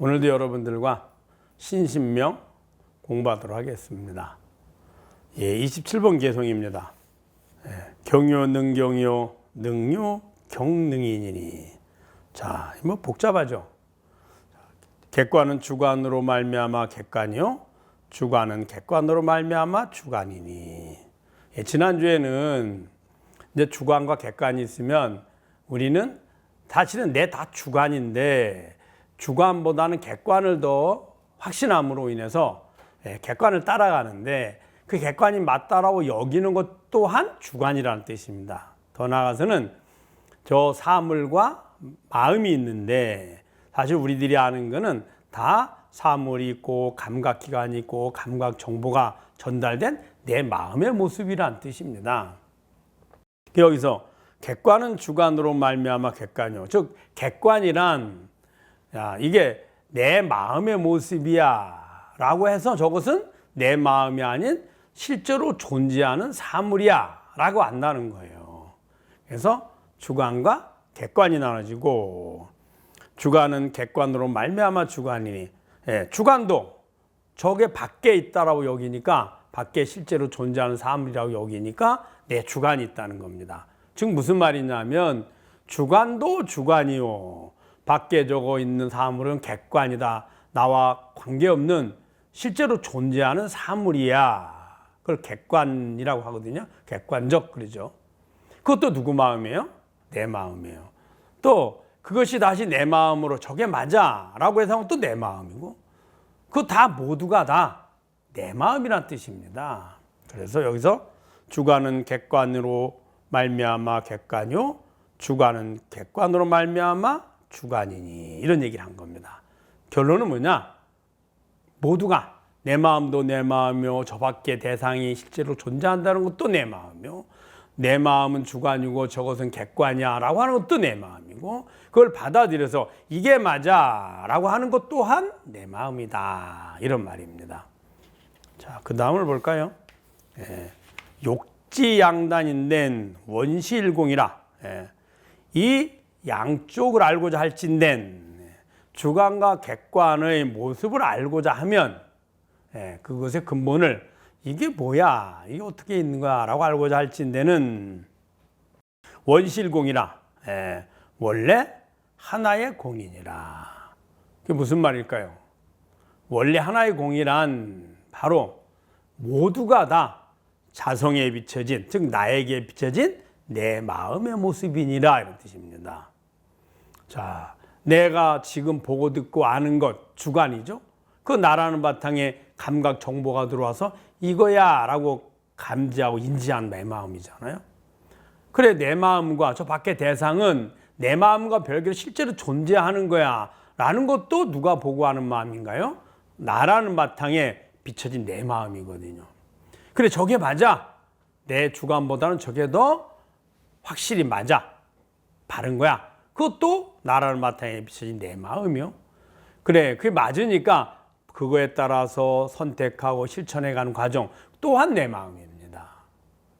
오늘도 여러분들과 신신명 공부하도록 하겠습니다. 예, 27번 개송입니다. 예, 경요 능경요 능요 경능이니니. 자, 뭐 복잡하죠. 객관은 주관으로 말미암아 객관이요. 주관은 객관으로 말미암아 주관이니. 예, 지난주에는 이제 주관과 객관이 있으면 우리는 사실은 내 다 주관인데 주관보다는 객관을 더 확신함으로 인해서 예, 객관을 따라가는데 그 객관이 맞다라고 여기는 것 또한 주관이라는 뜻입니다. 더 나아가서는 저 사물과 마음이 있는데 사실 우리들이 아는 거는 다 사물이 있고 감각 기관이 있고 감각 정보가 전달된 내 마음의 모습이란 뜻입니다. 여기서 객관은 주관으로 말미암아 객관이요. 즉 객관이란 야, 이게 내 마음의 모습이야 라고 해서 저것은 내 마음이 아닌 실제로 존재하는 사물이야 라고 안다는 거예요. 그래서 주관과 객관이 나눠지고 주관은 객관으로 말미암아 주관이니 예, 주관도 저게 밖에 있다라고 여기니까 밖에 실제로 존재하는 사물이라고 여기니까 내 주관이 있다는 겁니다. 즉 무슨 말이냐면 주관도 주관이요. 밖에 저거 있는 사물은 객관이다. 나와 관계없는 실제로 존재하는 사물이야. 그걸 객관이라고 하거든요. 객관적 그러죠. 그것도 누구 마음이에요? 내 마음이에요. 또 그것이 다시 내 마음으로 저게 맞아라고 해서 또 내 마음이고 그 다 모두가 다 내 마음이란 뜻입니다. 그래서 여기서 주관은 객관으로 말미암아 객관요 주관은 객관으로 말미암아 주관이니 이런 얘기를 한 겁니다. 결론은 뭐냐? 모두가 내 마음도 내 마음이요 저 밖에 대상이 실제로 존재한다는 것도 내 마음이요 내 마음은 주관이고 저것은 객관이야라고 하는 것도 내 마음이고 그걸 받아들여서 이게 맞아라고 하는 것 또한 내 마음이다 이런 말입니다. 자, 그 다음을 볼까요? 예, 욕지양단인 된 원시일공이라 예, 이 양쪽을 알고자 할진된 주관과 객관의 모습을 알고자 하면 예, 그것의 근본을 이게 뭐야? 이게 어떻게 있는 거야? 라고 알고자 할진대는 원실공이라 예, 원래 하나의 공이니라. 그게 무슨 말일까요? 원래 하나의 공이란 바로 모두가 다 자성에 비춰진, 즉 나에게 비춰진 내 마음의 모습이니라 이런 뜻입니다. 자, 내가 지금 보고 듣고 아는 것 주관이죠. 그 나라는 바탕에 감각 정보가 들어와서 이거야라고 감지하고 인지한 내 마음이잖아요. 그래 내 마음과 저 밖의 대상은 내 마음과 별개로 실제로 존재하는 거야라는 것도 누가 보고 하는 마음인가요? 나라는 바탕에 비춰진 내 마음이거든요. 그래 저게 맞아. 내 주관보다는 저게 더 확실히 맞아. 바른 거야. 그것도 나라는 바탕에 비춰진 내 마음이요. 그래 그게 맞으니까 그거에 따라서 선택하고 실천해 가는 과정 또한 내 마음입니다.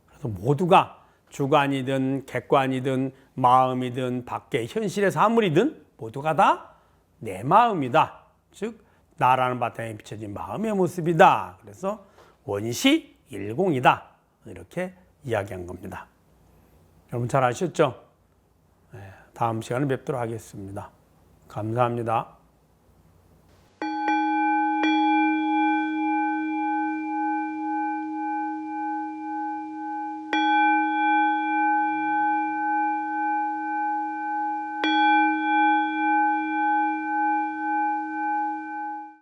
그래서 모두가 주관이든 객관이든 마음이든 밖에 현실의 사물이든 모두가 다 내 마음이다. 즉 나라는 바탕에 비춰진 마음의 모습이다. 그래서 원시 일공이다. 이렇게 이야기한 겁니다. 여러분 잘 아셨죠? 네, 다음 시간에 뵙도록 하겠습니다. 감사합니다.